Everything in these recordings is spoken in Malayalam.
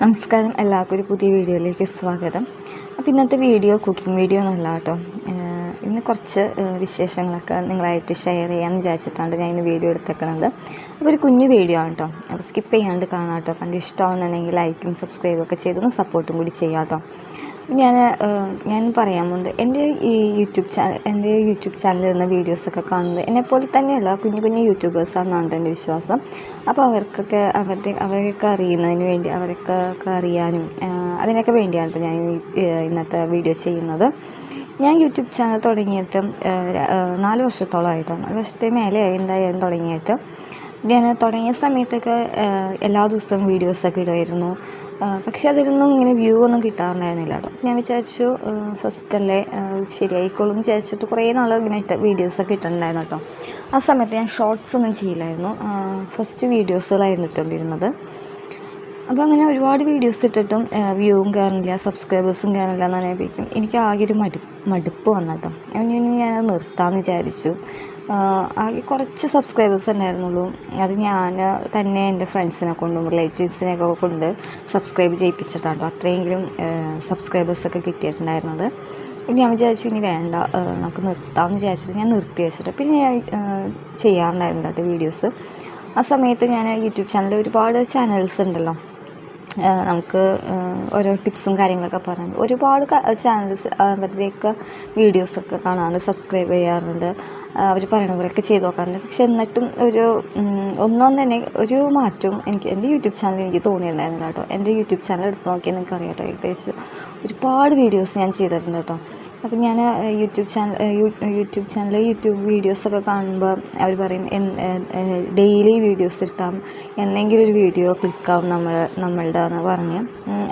നമസ്കാരം എല്ലാവർക്കും ഒരു പുതിയ വീഡിയോയിലേക്ക് സ്വാഗതം. അപ്പോൾ ഇന്നത്തെ വീഡിയോ കുക്കിംഗ് വീഡിയോ എന്നല്ല കേട്ടോ. ഇന്ന് കുറച്ച് വിശേഷങ്ങളൊക്കെ നിങ്ങളായിട്ട് ഷെയർ ചെയ്യാമെന്ന് വിചാരിച്ചിട്ടാണ് ഞാൻ ഇന്ന് വീഡിയോ എടുത്തേക്കണത്. അപ്പോൾ ഒരു കുഞ്ഞു വീഡിയോ ആണ് കേട്ടോ. അപ്പോൾ സ്കിപ്പ് ചെയ്യാണ്ട് കാണാം കേട്ടോ. കണ്ട് ഇഷ്ടമാണെന്നുണ്ടെങ്കിൽ ലൈക്കും സബ്സ്ക്രൈബും ഒക്കെ ചെയ്തൊന്ന് സപ്പോർട്ടും കൂടി ചെയ്യാം കേട്ടോ. ഞാൻ ഞാൻ പറയാൻ എന്റെ ഈ യൂട്യൂബ് ചാനൽ എന്റെ യൂട്യൂബ് ഇടുന്ന വീഡിയോസൊക്കെ കാണുന്നത് എന്നെപ്പോലെ തന്നെയുള്ള കുഞ്ഞു കുഞ്ഞു യൂട്യൂബേഴ്സാണെന്നാണ് എന്റെ വിശ്വാസം. അപ്പോൾ അവർക്കൊക്കെ അവരുടെ അവരൊക്കെ അറിയുന്നതിന് വേണ്ടി അവരൊക്കെ അറിയാനും അതിനൊക്കെ വേണ്ടിയാണ് ഞാൻ ഇന്നത്തെ വീഡിയോ ചെയ്യുന്നത്. ഞാൻ യൂട്യൂബ് ചാനൽ തുടങ്ങിയിട്ട് നാല് വർഷത്തോളമായിട്ടാണ്. നാല് വർഷത്തെ മേലെ എന്തായാലും തുടങ്ങിയിട്ട്. ഞാൻ തുടങ്ങിയ സമയത്തൊക്കെ എല്ലാ ദിവസവും വീഡിയോസൊക്കെ ഇടുമായിരുന്നു. പക്ഷെ അതിലൊന്നും ഇങ്ങനെ വ്യൂ ഒന്നും കിട്ടാറുണ്ടായിരുന്നില്ല കേട്ടോ. ഞാൻ വിചാരിച്ചു ഫസ്റ്റ് അല്ലേ ശരിയായിക്കോളും വിചാരിച്ചിട്ട് കുറേ നാൾ ഇങ്ങനെ ഇട്ട വീഡിയോസൊക്കെ ഇട്ടിട്ടുണ്ടായിരുന്നു കേട്ടോ. ആ സമയത്ത് ഞാൻ ഷോർട്സ് ഒന്നും ചെയ്യില്ലായിരുന്നു. ഫസ്റ്റ് വീഡിയോസുകളായിരുന്നു ഇട്ടുകൊണ്ടിരുന്നത് അപ്പോൾ അങ്ങനെ ഒരുപാട് വീഡിയോസ് ഇട്ടിട്ടും വ്യൂവും കയറുന്നില്ല സബ്സ്ക്രൈബേഴ്സും കയറുന്നില്ല എന്ന് പറയുമ്പോഴേക്കും എനിക്ക് ആകെ ഒരു മടു മടുപ്പ് വന്നു കേട്ടോ. ഞാൻ നിർത്താമെന്ന് വിചാരിച്ചു. ആകെ കുറച്ച് സബ്സ്ക്രൈബേഴ്സ് ഉണ്ടായിരുന്നുള്ളൂ അത് ഞാൻ തന്നെ എന്റെ ഫ്രണ്ട്സിനെ കൊണ്ടും റിലേറ്റീവ്സിനെയൊക്കെ കൊണ്ട് സബ്സ്ക്രൈബ് ചെയ്യിപ്പിച്ചിട്ടാണ് അത്രയെങ്കിലും സബ്സ്ക്രൈബേഴ്സൊക്കെ കിട്ടിയിട്ടുണ്ടായിരുന്നത്. ഞാൻ വിചാരിച്ചു ഇനി വേണ്ട നമുക്ക് നിർത്താമെന്ന് വിചാരിച്ചിട്ട് ഞാൻ നിർത്തി വെച്ചിട്ട് പിന്നെ ഞാൻ ചെയ്യാറുണ്ടായിരുന്നു കേട്ടോ വീഡിയോസ് ആ സമയത്ത് ഞാൻ യൂട്യൂബ് ചാനലിൽ ഒരുപാട് ചാനൽസ് ഉണ്ടല്ലോ. നമുക്ക് ഓരോ ടിപ്സും കാര്യങ്ങളൊക്കെ പറയുന്നത് ഒരുപാട് ചാനൽസ് അവരുടെയൊക്കെ വീഡിയോസൊക്കെ കാണാറുണ്ട് സബ്സ്ക്രൈബ് ചെയ്യാറുണ്ട്. അവർ പറയണ പോലെയൊക്കെ ചെയ്ത് നോക്കാറുണ്ട്. പക്ഷെ എന്നിട്ടും ഒരു ഒന്നും തന്നെ ഒരു മാറ്റവും എനിക്ക് എന്റെ യൂട്യൂബ് ചാനൽ എനിക്ക് തോന്നിയിട്ടുണ്ടായിരുന്നില്ല കേട്ടോ. എന്റെ യൂട്യൂബ് ചാനൽ എടുത്ത് നോക്കിയാൽ നിങ്ങൾക്ക് അറിയാം കേട്ടോ. ഏകദേശം ഒരുപാട് വീഡിയോസ് ഞാൻ ചെയ്തിട്ടുണ്ട് കേട്ടോ. അപ്പം ഞാൻ YouTube channel YouTube channel YouTube വീഡിയോസൊക്കെ കാണുമ്പോൾ അവർ പറയും ഡെയിലി വീഡിയോസ് ഇട്ടാം എന്തെങ്കിലും ഒരു വീഡിയോ ക്ലിക്കാവും നമ്മൾ നമ്മളുടെ എന്ന് പറഞ്ഞ്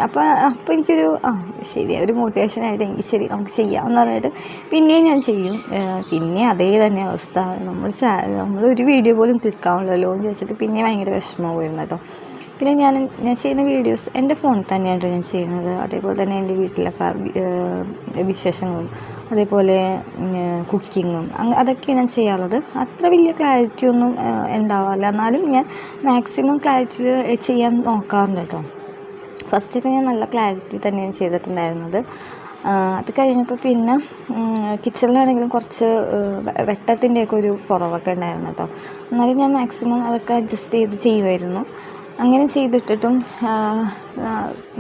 അപ്പോൾ അപ്പോൾ എനിക്കൊരു ആ ശരി ഒരു മോട്ടിവേഷനായിട്ട് എനിക്ക് ശരി നമുക്ക് ചെയ്യാം എന്ന് പറഞ്ഞിട്ട് പിന്നെയും ഞാൻ ചെയ്യും. പിന്നെ അതേ തന്നെ അവസ്ഥ. നമ്മൾ നമ്മൾ ഒരു വീഡിയോ പോലും ക്ലിക്കാവുള്ളല്ലോ എന്ന് ചോദിച്ചിട്ട് പിന്നെ ഭയങ്കര വിഷമമായിരുന്നു കേട്ടോ. പിന്നെ ഞാൻ ഞാൻ ചെയ്യുന്ന വീഡിയോസ് എന്റെ ഫോണിൽ തന്നെയാണ് ഞാൻ ചെയ്യുന്നത്. അതേപോലെ തന്നെ എന്റെ വീട്ടിലൊക്കെ വിശേഷങ്ങളും അതേപോലെ കുക്കിങ്ങും അതൊക്കെ ഞാൻ ചെയ്യാറുള്ളത്. അത്ര വലിയ ക്ലാരിറ്റി ഒന്നും ഉണ്ടാവാറില്ല. എന്നാലും ഞാൻ മാക്സിമം ക്ലാരിറ്റിയിൽ ചെയ്യാൻ നോക്കാറുണ്ട് കേട്ടോ. ഫസ്റ്റൊക്കെ ഞാൻ നല്ല ക്ലാരിറ്റി തന്നെയാണ് ചെയ്തിട്ടുണ്ടായിരുന്നത്. അത് കഴിഞ്ഞപ്പോൾ പിന്നെ കിച്ചണിലാണെങ്കിലും കുറച്ച് വെട്ടത്തിന്റെയൊക്കെ ഒരു കുറവൊക്കെ ഉണ്ടായിരുന്നു കേട്ടോ. എന്നാലും ഞാൻ മാക്സിമം അതൊക്കെ അഡ്ജസ്റ്റ് ചെയ്ത് ചെയ്യുമായിരുന്നു. അങ്ങനെ ചെയ്തിട്ടിട്ടും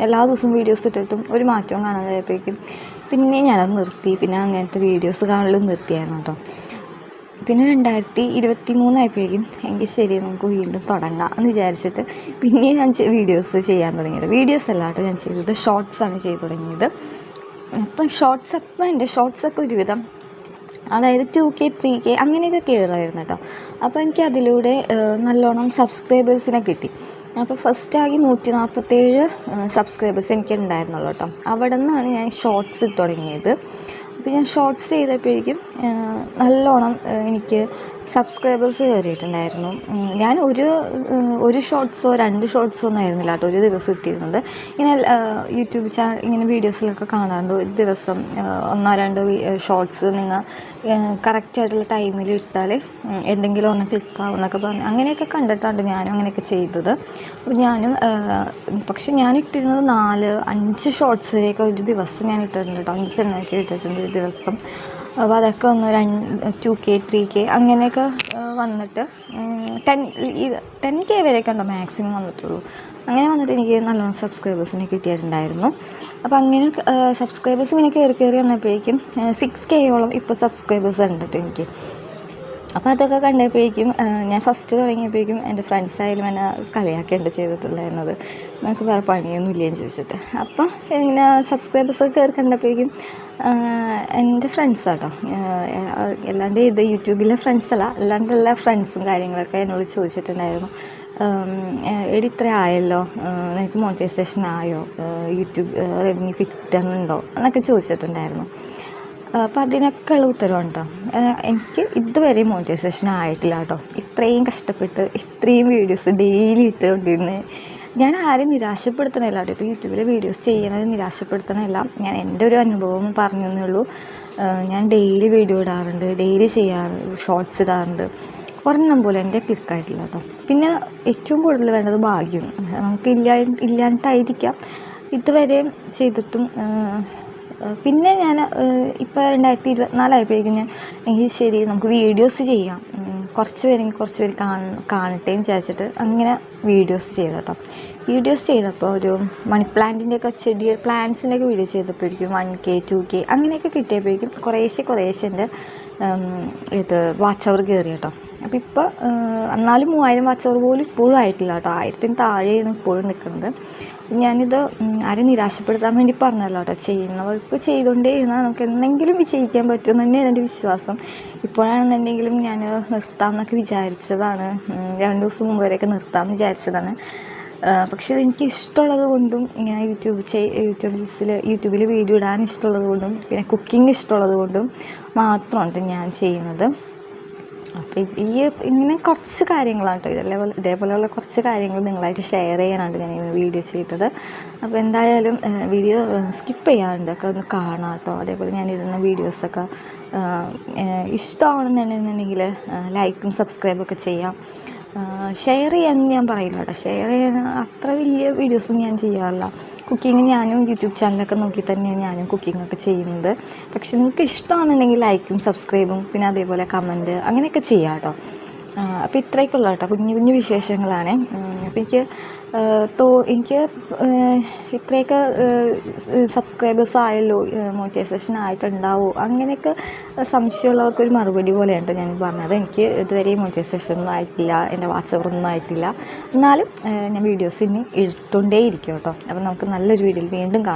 എല്ലാ ദിവസവും വീഡിയോസ് ഇട്ടിട്ടും ഒരു മാറ്റവും കാണാതായപ്പോഴേക്കും പിന്നെ ഞാനത് നിർത്തി. പിന്നെ അങ്ങനത്തെ വീഡിയോസ് കാണലും നിർത്തിയായിരുന്നു കേട്ടോ. പിന്നെ രണ്ടായിരത്തി ഇരുപത്തി മൂന്നായപ്പോഴേക്കും എങ്കിൽ ശരി നമുക്ക് വീണ്ടും തുടങ്ങാം എന്ന് വിചാരിച്ചിട്ട് പിന്നെ ഞാൻ വീഡിയോസ് ചെയ്യാൻ തുടങ്ങിയത്. വീഡിയോസ് അല്ലാട്ടോ ഞാൻ ചെയ്തത്. ഷോർട്സാണ് ചെയ്തു തുടങ്ങിയത്. അപ്പം ഷോർട്സ് അപ്പം എന്റെ ഷോർട്സൊക്കെ ഒരുവിധം അതായത് ടു കെ ത്രീ കെ അങ്ങനെയൊക്കെ കയറുമായിരുന്നു കേട്ടോ. അപ്പോൾ എനിക്ക് അതിലൂടെ നല്ലോണം സബ്സ്ക്രൈബേഴ്സിനെ കിട്ടി. അപ്പോൾ ഫസ്റ്റ് ആകെ നൂറ്റി നാൽപ്പത്തേഴ് സബ്സ്ക്രൈബേഴ്സ് എനിക്ക് ഉണ്ടായിരുന്നുള്ളൂ കേട്ടോ. അവിടെ നിന്നാണ് ഞാൻ ഷോർട്സ് തുടങ്ങിയത്. അപ്പോൾ ഞാൻ ഷോർട്സ് ചെയ്തപ്പോഴേക്കും നല്ലോണം എനിക്ക് സബ്സ്ക്രൈബേഴ്സ് കയറിയിട്ടുണ്ടായിരുന്നു. ഞാൻ ഒരു ഒരു ഷോർട്സോ രണ്ട് ഷോർട്സോ ഒന്നും ആയിരുന്നില്ല കേട്ടോ ഒരു ദിവസം ഇട്ടിരുന്നത്. ഇങ്ങനെ യൂട്യൂബ് ചാനൽ ഇങ്ങനെ വീഡിയോസിലൊക്കെ കാണാറുണ്ട് ഒരു ദിവസം ഒന്നോ രണ്ടോ ഷോർട്സ് നിങ്ങൾ കറക്റ്റായിട്ടുള്ള ടൈമിൽ ഇട്ടാൽ എന്തെങ്കിലും ഒന്ന് ക്ലിക്കാവും എന്നൊക്കെ പറഞ്ഞ് അങ്ങനെയൊക്കെ കണ്ടിട്ടാണ് ഞാനും അങ്ങനെയൊക്കെ ചെയ്തത്. അപ്പോൾ ഞാനും പക്ഷെ ഞാൻ ഇട്ടിരുന്നത് നാല് അഞ്ച് ഷോർട്സ് ഒരു ദിവസം ഞാൻ ഇട്ടിട്ടുണ്ട് കേട്ടോ അഞ്ചെണ്ണമൊക്കെ ഇട്ടിട്ടുണ്ട് ഒരു ദിവസം. അപ്പോൾ അതൊക്കെ ഒന്ന് രണ്ട് ടു കെ ത്രീ കെ അങ്ങനെയൊക്കെ വന്നിട്ട് ടെൻ ടെൻ കെ വരെയൊക്കെ ഉണ്ടോ മാക്സിമം വന്നിട്ടുള്ളൂ. അങ്ങനെ വന്നിട്ട് എനിക്ക് നല്ലോണം സബ്സ്ക്രൈബേഴ്സിനെ കിട്ടിയിട്ടുണ്ടായിരുന്നു. അപ്പോൾ അങ്ങനെ സബ്സ്ക്രൈബേഴ്സ് ഇങ്ങനെ കയറി കയറി വന്നപ്പോഴേക്കും സിക്സ് കെയോളം ഇപ്പോൾ സബ്സ്ക്രൈബേഴ്സ് ഉണ്ട് എനിക്ക്. അപ്പോൾ അതൊക്കെ കണ്ടപ്പോഴേക്കും ഞാൻ ഫസ്റ്റ് തുടങ്ങിയപ്പോഴേക്കും എന്റെ ഫ്രണ്ട്സായാലും എന്നെ കളിയാക്കേണ്ട ചെയ്തിട്ടുണ്ടായിരുന്നത്. നമുക്ക് വേറെ പണിയൊന്നും ഇല്ലയെന്ന് ചോദിച്ചിട്ട്. അപ്പോൾ ഇങ്ങനെ സബ്സ്ക്രൈബേഴ്സ് ഒക്കെ കയറി കണ്ടപ്പോഴേക്കും എന്റെ ഫ്രണ്ട്സാട്ടോ അല്ലാണ്ട് ഇത് യൂട്യൂബിലെ ഫ്രണ്ട്സല്ല അല്ല അല്ലാണ്ട് എല്ലാ ഫ്രണ്ട്സും കാര്യങ്ങളൊക്കെ എന്നോട് ചോദിച്ചിട്ടുണ്ടായിരുന്നു. എടി ഇത്ര ആയല്ലോ നിനക്ക് മോണിറ്റൈസേഷൻ ആയോ? യൂട്യൂബ് റെവന്യൂ കിട്ടുന്നുണ്ടോ? എന്നൊക്കെ ചോദിച്ചിട്ടുണ്ടായിരുന്നു. അപ്പോൾ അതിനൊക്കെയുള്ള ഉത്തരവാണ് കേട്ടോ എനിക്ക് ഇതുവരെ മോണിറ്റൈസേഷൻ ആയിട്ടില്ല കേട്ടോ ഇത്രയും കഷ്ടപ്പെട്ട് ഇത്രയും വീഡിയോസ് ഡെയിലി ഇട്ടുകൊണ്ടിരുന്ന് ഞാൻ ആരും നിരാശപ്പെടുത്തണമല്ല കേട്ടോ ഇപ്പോൾ യൂട്യൂബിൽ വീഡിയോസ് ചെയ്യണത് നിരാശപ്പെടുത്തണമല്ല ഞാൻ എന്റെ ഒരു അനുഭവം പറഞ്ഞു എന്നേ ഉള്ളൂ ഞാൻ ഡെയിലി വീഡിയോ ഇടാറുണ്ട് ഡെയിലി ചെയ്യാറ് ഷോർട്സ് ഇടാറുണ്ട്. ഒരെണ്ണം പോലെ എന്റെ ക്ലിക്കായിട്ടില്ല കേട്ടോ പിന്നെ ഏറ്റവും കൂടുതൽ വേണ്ടത് ഭാഗ്യം. നമുക്ക് ഇല്ലാ ഇല്ലാണ്ടായിരിക്കാം ഇതുവരെ ചെയ്തിട്ടും പിന്നെ ഞാൻ ഇപ്പോൾ രണ്ടായിരത്തി ഇരുപത്തിനാലായപ്പോഴേക്കും ഞാൻ എങ്കിൽ ശരി നമുക്ക് വീഡിയോസ് ചെയ്യാം. കുറച്ച് പേരെങ്കിൽ കുറച്ച് പേര് കാണ കാണട്ടേന്ന് വിചാരിച്ചിട്ട് അങ്ങനെ വീഡിയോസ് ചെയ്തു കേട്ടോ വീഡിയോസ് ചെയ്തപ്പോൾ ഒരു മണി പ്ലാന്റിന്റെയൊക്കെ ചെടി പ്ലാന്റ്സിന്റെയൊക്കെ വീഡിയോ ചെയ്തപ്പോഴേക്കും വൺ കെ ടു കെ അങ്ങനെയൊക്കെ കിട്ടിയപ്പോഴേക്കും കുറേശ്ശെ കുറേശ്ശെ എന്റെ ഇത് വാച്ച് അവർ കയറി കേട്ടോ അപ്പോൾ ഇപ്പോൾ എന്നാലും മൂവായിരം വാച്ച് അവർ പോലും ഇപ്പോഴും ആയിട്ടില്ല കേട്ടോ ആയിരത്തിന് താഴെയാണ് ഇപ്പോഴും നിൽക്കുന്നത് ഞാനിത് ആരും നിരാശപ്പെടുത്താൻ വേണ്ടി പറഞ്ഞല്ലോ കേട്ടോ. ചെയ്യുന്നവർക്ക് ചെയ്തുകൊണ്ടേ ഇരുന്നാൽ നമുക്ക് എന്തെങ്കിലും വിജയിക്കാൻ പറ്റും തന്നെയാണ് എന്റെ വിശ്വാസം. ഇപ്പോഴാണെന്നുണ്ടെങ്കിലും ഞാൻ നിർത്താമെന്നൊക്കെ വിചാരിച്ചതാണ്. രണ്ട് ദിവസം മുമ്പ് വരെയൊക്കെ നിർത്താമെന്ന് വിചാരിച്ചതാണ്. പക്ഷേ എനിക്ക് ഇഷ്ടമുള്ളത് കൊണ്ടും ഇങ്ങനെ യൂട്യൂബ് ചെയ് യൂട്യൂബിൽ യൂട്യൂബിൽ വീഡിയോ ഇടാൻ ഇഷ്ടമുള്ളത് കൊണ്ടും പിന്നെ കുക്കിംഗ് ഇഷ്ടമുള്ളത് കൊണ്ടും മാത്രമാണ് ഞാൻ ചെയ്യുന്നത്. അപ്പോൾ ഈ ഇങ്ങനെ കുറച്ച് കാര്യങ്ങളാണ് കേട്ടോ ഇതേപോലെ ഇതേപോലെയുള്ള കുറച്ച് കാര്യങ്ങൾ നിങ്ങളായിട്ട് ഷെയർ ചെയ്യാനാണ് ഞാൻ ഈ വീഡിയോ ചെയ്തത്. അപ്പോൾ എന്തായാലും വീഡിയോ സ്കിപ്പ് ചെയ്യാണ്ട് ഒക്കെ ഒന്ന് കാണാം കേട്ടോ. അതേപോലെ ഞാൻ ഇടുന്ന വീഡിയോസൊക്കെ ഇഷ്ടമാണെന്നുണ്ടെന്നുണ്ടെങ്കിൽ ലൈക്കും സബ്സ്ക്രൈബും ഒക്കെ ചെയ്യാം. ഷെയർ ചെയ്യാൻ ഞാൻ പറയില്ല കേട്ടോ ഷെയർ ചെയ്യാൻ അത്ര വലിയ വീഡിയോസും ഞാൻ ചെയ്യാറില്ല. കുക്കിംഗ് ഞാനും യൂട്യൂബ് ചാനലൊക്കെ നോക്കി തന്നെയാണ് ഞാനും കുക്കിംഗ് ഒക്കെ ചെയ്യുന്നത്. പക്ഷെ നിങ്ങൾക്ക് ഇഷ്ടമാണെന്നുണ്ടെങ്കിൽ ലൈക്കും സബ്സ്ക്രൈബും പിന്നെ അതേപോലെ കമന്റ് അങ്ങനെയൊക്കെ ചെയ്യാം കേട്ടോ അപ്പോൾ ഇത്രയൊക്കെയുള്ള കേട്ടോ. കുഞ്ഞു കുഞ്ഞു വിശേഷങ്ങളാണ്. അപ്പോൾ എനിക്ക് തോ എനിക്ക് ഇത്രയൊക്കെ സബ്സ്ക്രൈബേഴ്സ് ആയല്ലോ മോട്ടിവേഷൻ ആയിട്ടുണ്ടാവോ. അങ്ങനെയൊക്കെ സംശയമുള്ളവർക്ക് ഒരു മറുപടി പോലെയാണ് ഞാൻ പറഞ്ഞത്. എനിക്ക് ഇതുവരെ മോട്ടിവേഷൻ ഒന്നും ആയിട്ടില്ല എന്റെ വാട്സപ്പ് ഒന്നും ആയിട്ടില്ല. എന്നാലും ഞാൻ വീഡിയോസ് ഇനി ഇട്ടുകൊണ്ടേ കേട്ടോ. അപ്പോൾ നമുക്ക് നല്ലൊരു വീഡിയോയിൽ വീണ്ടും കാണാം.